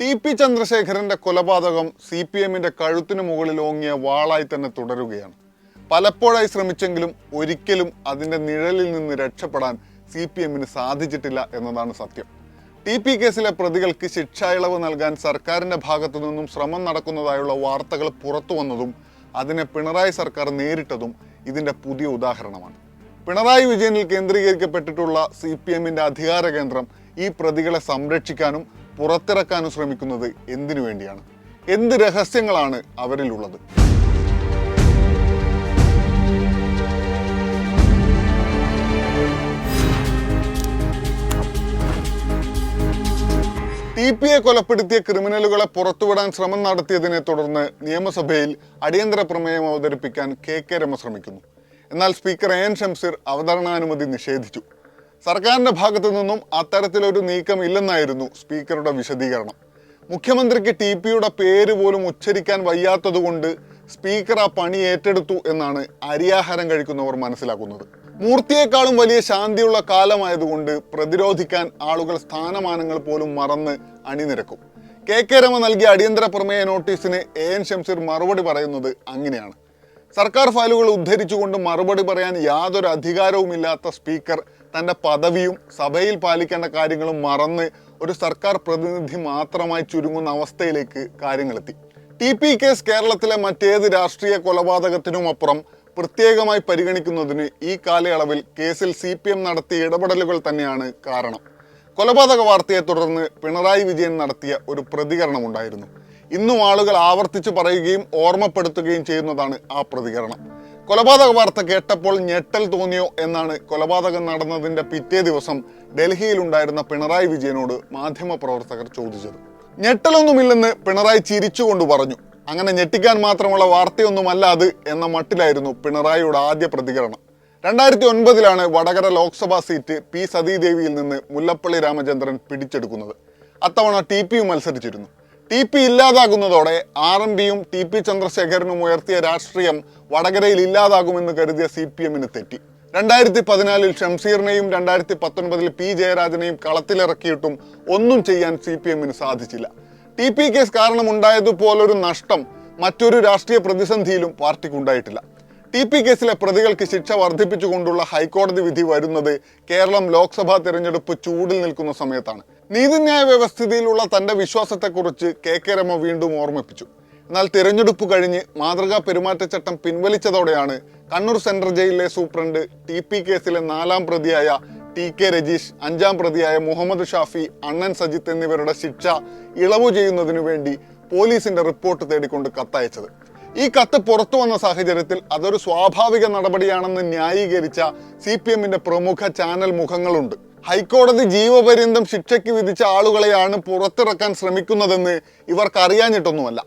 T P ചന്ദ്രശേഖരന്റെ കൊലപാതകം C P എമ്മിന്റെ കഴുത്തിന് മുകളിൽ ഓങ്ങിയ വാളായി തന്നെ തുടരുകയാണ്. പലപ്പോഴായി ശ്രമിച്ചെങ്കിലും ഒരിക്കലും അതിന്റെ നിഴലിൽ നിന്ന് രക്ഷപ്പെടാൻ സി പി എമ്മിന് സാധിച്ചിട്ടില്ല എന്നതാണ് സത്യം. ടി പി കേസിലെ പ്രതികൾക്ക് ശിക്ഷാ ഇളവ് നൽകാൻ സർക്കാരിന്റെ ഭാഗത്തു നിന്നും ശ്രമം നടക്കുന്നതായുള്ള വാർത്തകൾ പുറത്തു വന്നതും അതിനെ പിണറായി സർക്കാർ നേരിട്ടതും ഇതിന്റെ പുതിയ ഉദാഹരണമാണ്. പിണറായി വിജയനിൽ കേന്ദ്രീകരിക്കപ്പെട്ടിട്ടുള്ള സി പി എമ്മിന്റെ അധികാര കേന്ദ്രം ഈ പ്രതികളെ സംരക്ഷിക്കാനും പുറത്തിറക്കാനും ശ്രമിക്കുന്നത് എന്തിനു വേണ്ടിയാണ്? എന്ത് രഹസ്യങ്ങളാണ് അവരിലുള്ളത്? ടി പി എ കൊലപ്പെടുത്തിയ ക്രിമിനലുകളെ പുറത്തുവിടാൻ ശ്രമം നടത്തിയതിനെ തുടർന്ന് നിയമസഭയിൽ അടിയന്തര പ്രമേയം അവതരിപ്പിക്കാൻ കെ കെ രമ ശ്രമിക്കുന്നു. എന്നാൽ സ്പീക്കർ എ എൻ ഷംസീർ അവതരണാനുമതി നിഷേധിച്ചു. സർക്കാരിന്റെ ഭാഗത്തു നിന്നും അത്തരത്തിലൊരു നീക്കം ഇല്ലെന്നായിരുന്നു സ്പീക്കറുടെ വിശദീകരണം. മുഖ്യമന്ത്രിക്ക് ടി പിയുടെ പേര് പോലും ഉച്ചരിക്കാൻ വയ്യാത്തതുകൊണ്ട് സ്പീക്കർ ആ പണി ഏറ്റെടുത്തു എന്നാണ് അരിയാഹാരം കഴിക്കുന്നവർ മനസ്സിലാക്കുന്നത്. മൂർത്തിയേക്കാളും വലിയ ശാന്തിയുള്ള കാലമായതുകൊണ്ട് പ്രതിരോധിക്കാൻ ആളുകൾ സ്ഥാനമാനങ്ങൾ പോലും മറന്ന് അണിനിരക്കും. കെ കെ രമ നൽകിയ അടിയന്തര പ്രമേയ നോട്ടീസിന് എ എൻ ഷംസീർ മറുപടി പറയുന്നത് അങ്ങനെയാണ്. സർക്കാർ ഫയലുകൾ ഉദ്ധരിച്ചുകൊണ്ട് മറുപടി പറയാൻ യാതൊരു അധികാരവുമില്ലാത്ത സ്പീക്കർ തന്റെ പദവിയും സഭയിൽ പാലിക്കേണ്ട കാര്യങ്ങളും മറന്ന് ഒരു സർക്കാർ പ്രതിനിധി മാത്രമായി ചുരുങ്ങുന്ന അവസ്ഥയിലേക്ക് കാര്യങ്ങളെത്തി. ടി പി കേസ് കേരളത്തിലെ മറ്റേത് രാഷ്ട്രീയ കൊലപാതകത്തിനും അപ്പുറം പ്രത്യേകമായി പരിഗണിക്കുന്നതിന് ഈ കാലയളവിൽ കേസിൽ സി പി എം നടത്തിയ ഇടപെടലുകൾ തന്നെയാണ് കാരണം. കൊലപാതക വാർത്തയെ തുടർന്ന് പിണറായി വിജയൻ നടത്തിയ ഒരു പ്രതികരണമുണ്ടായിരുന്നു. ഇന്നും ആളുകൾ ആവർത്തിച്ച് പറയുകയും ഓർമ്മപ്പെടുത്തുകയും ചെയ്യുന്നതാണ് ആ പ്രതികരണം. കൊലപാതക വാർത്ത കേട്ടപ്പോൾ ഞെട്ടൽ തോന്നിയോ എന്നാണ് കൊലപാതകം നടന്നതിന്റെ പിറ്റേ ദിവസം ഡൽഹിയിലുണ്ടായിരുന്ന പിണറായി വിജയനോട് മാധ്യമപ്രവർത്തകർ ചോദിച്ചത്. ഞെട്ടലൊന്നുമില്ലെന്ന് പിണറായി ചിരിച്ചുകൊണ്ട് പറഞ്ഞു. അങ്ങനെ ഞെട്ടിക്കാൻ മാത്രമുള്ള വാർത്തയൊന്നുമല്ല അത് എന്ന മട്ടിലായിരുന്നു പിണറായിയുടെ ആദ്യ പ്രതികരണം. രണ്ടായിരത്തി ഒൻപതിലാണ് വടകര ലോക്സഭാ സീറ്റ് പി സതീദേവിയിൽ നിന്ന് മുല്ലപ്പള്ളി രാമചന്ദ്രൻ പിടിച്ചെടുക്കുന്നത്. അത്തവണ ടി പിയും മത്സരിച്ചിരുന്നു. ടി പി ഇല്ലാതാകുന്നതോടെ ആർ എം പിയും ടി പി ചന്ദ്രശേഖരനും ഉയർത്തിയ രാഷ്ട്രീയം വടകരയിൽ ഇല്ലാതാകുമെന്ന് കരുതിയ സി പി എമ്മിന് തെറ്റി. രണ്ടായിരത്തി പതിനാലിൽ ഷംസീറിനെയും രണ്ടായിരത്തി പത്തൊൻപതിൽ പി ജയരാജനെയും കളത്തിലിറക്കിയിട്ടും ഒന്നും ചെയ്യാൻ സി പി എമ്മിന് സാധിച്ചില്ല. ടി പി കേസ് കാരണമുണ്ടായതുപോലൊരു നഷ്ടം മറ്റൊരു രാഷ്ട്രീയ പ്രതിസന്ധിയിലും പാർട്ടിക്കുണ്ടായിട്ടില്ല. ടി പി കേസിലെ പ്രതികൾക്ക് ശിക്ഷ വർദ്ധിപ്പിച്ചുകൊണ്ടുള്ള ഹൈക്കോടതി വിധി വരുന്നത് കേരളം ലോക്സഭാ തിരഞ്ഞെടുപ്പ് ചൂടിൽ നിൽക്കുന്ന സമയത്താണ്. നീതിന്യായ വ്യവസ്ഥിതിയിലുള്ള തന്റെ വിശ്വാസത്തെക്കുറിച്ച് കെ കെ രമ വീണ്ടും ഓർമ്മിപ്പിച്ചു. എന്നാൽ തിരഞ്ഞെടുപ്പ് കഴിഞ്ഞ് മാതൃകാ പെരുമാറ്റച്ചട്ടം പിൻവലിച്ചതോടെയാണ് കണ്ണൂർ സെൻട്രൽ ജയിലിലെ സൂപ്രണ്ട് ടി പി കേസിലെ നാലാം പ്രതിയായ ടി കെ രജീഷ് അഞ്ചാം പ്രതിയായ മുഹമ്മദ് ഷാഫി അണ്ണൻ സജിത്ത് എന്നിവരുടെ ശിക്ഷ ഇളവ് ചെയ്യുന്നതിനു വേണ്ടി പോലീസിന്റെ റിപ്പോർട്ട് തേടിക്കൊണ്ട് കത്തയച്ചത്. ഈ കത്ത് പുറത്തു വന്ന സാഹചര്യത്തിൽ അതൊരു സ്വാഭാവിക നടപടിയാണെന്ന് ന്യായീകരിച്ച സി പി എമ്മിന്റെ പ്രമുഖ ചാനൽ മുഖങ്ങളുണ്ട്. ഹൈക്കോടതി ജീവപര്യന്തം ശിക്ഷയ്ക്ക് വിധിച്ച ആളുകളെയാണ് പുറത്തിറക്കാൻ ശ്രമിക്കുന്നതെന്ന് ഇവർക്ക് അറിയാഞ്ഞിട്ടൊന്നുമല്ല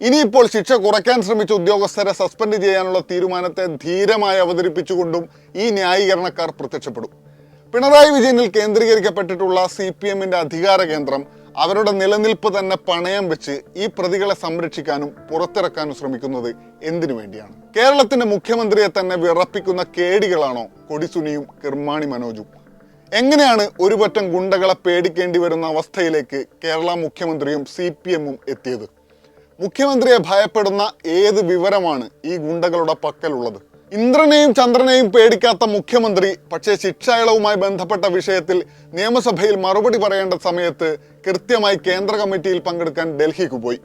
ഇനിയിപ്പോൾ ശിക്ഷ കുറയ്ക്കാൻ ശ്രമിച്ച ഉദ്യോഗസ്ഥരെ സസ്പെൻഡ് ചെയ്യാനുള്ള തീരുമാനത്തെ ധീരമായി അവതരിപ്പിച്ചുകൊണ്ടും ഈ ന്യായീകരണക്കാർ പ്രത്യക്ഷപ്പെടും. പിണറായി വിജയനിൽ കേന്ദ്രീകരിക്കപ്പെട്ടിട്ടുള്ള സി പി എമ്മിന്റെ അധികാര കേന്ദ്രം അവരുടെ നിലനിൽപ്പ് തന്നെ പണയം വെച്ച് ഈ പ്രതികളെ സംരക്ഷിക്കാനും പുറത്തിറക്കാനും ശ്രമിക്കുന്നത് എന്തിനു വേണ്ടിയാണ്? കേരളത്തിന്റെ മുഖ്യമന്ത്രിയെ തന്നെ വിറപ്പിക്കുന്ന കേടികളാണോ കൊടിസുനിയും കിർമാണി മനോജും? എങ്ങനെയാണ് ഒരുപറ്റം ഗുണ്ടകളെ പേടിക്കേണ്ടി വരുന്ന അവസ്ഥയിലേക്ക് കേരള മുഖ്യമന്ത്രിയും സി പി എമ്മും എത്തിയത്? മുഖ്യമന്ത്രിയെ ഭയപ്പെടുന്ന ഏത് വിവരമാണ് ഈ ഗുണ്ടകളുടെ പക്കലുള്ളത്? ഇന്ദ്രനെയും ചന്ദ്രനെയും പേടിക്കാത്ത മുഖ്യമന്ത്രി പക്ഷേ ശിക്ഷായളവുമായി ബന്ധപ്പെട്ട വിഷയത്തിൽ നിയമസഭയിൽ മറുപടി പറയേണ്ട സമയത്ത് കൃത്യമായി കേന്ദ്ര കമ്മിറ്റിയിൽ പങ്കെടുക്കാൻ ഡൽഹിക്ക് പോയി.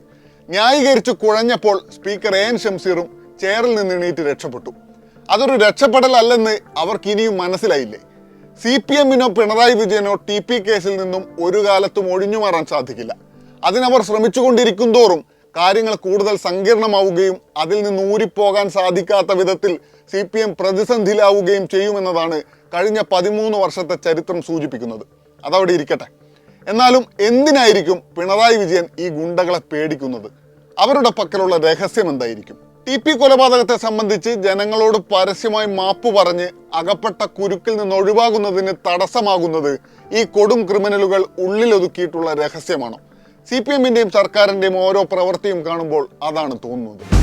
ന്യായീകരിച്ചു കുഴഞ്ഞപ്പോൾ സ്പീക്കർ എ എൻ ഷംസീറും ചെയറിൽ നിന്ന് എണീറ്റ് രക്ഷപ്പെട്ടു. അതൊരു രക്ഷപ്പെടലല്ലെന്ന് അവർക്ക് ഇനിയും മനസ്സിലായില്ലേ? സി പി എമ്മിനോ പിണറായി വിജയനോ ടി പി കേസിൽ നിന്നും ഒരു കാലത്തും ഒഴിഞ്ഞു മാറാൻ സാധിക്കില്ല. അതിനവർ ശ്രമിച്ചുകൊണ്ടിരിക്കും തോറും കാര്യങ്ങൾ കൂടുതൽ സങ്കീർണമാവുകയും അതിൽ നിന്ന് ഊരിപ്പോകാൻ സാധിക്കാത്ത വിധത്തിൽ സി പി എം പ്രതിസന്ധിയിലാവുകയും ചെയ്യുമെന്നതാണ് കഴിഞ്ഞ പതിമൂന്ന് വർഷത്തെ ചരിത്രം സൂചിപ്പിക്കുന്നത്. അതവിടെ ഇരിക്കട്ടെ. എന്നാലും എന്തിനായിരിക്കും പിണറായി വിജയൻ ഈ ഗുണ്ടകളെ പേടിക്കുന്നത്? അവരുടെ പക്കലുള്ള രഹസ്യം എന്തായിരിക്കും? ടി പി കൊലപാതകത്തെ സംബന്ധിച്ച് ജനങ്ങളോട് പരസ്യമായി മാപ്പ് പറഞ്ഞ് അകപ്പെട്ട കുരുക്കിൽ നിന്ന് ഒഴിവാകുന്നതിന് തടസ്സമാകുന്നത് ഈ കൊടും ക്രിമിനലുകൾ ഉള്ളിലൊതുക്കിയിട്ടുള്ള രഹസ്യമാണോ? സി പി എമ്മിന്റെയും സർക്കാരിന്റെയും ഓരോ പ്രവൃത്തിയും കാണുമ്പോൾ അതാണ് തോന്നുന്നത്.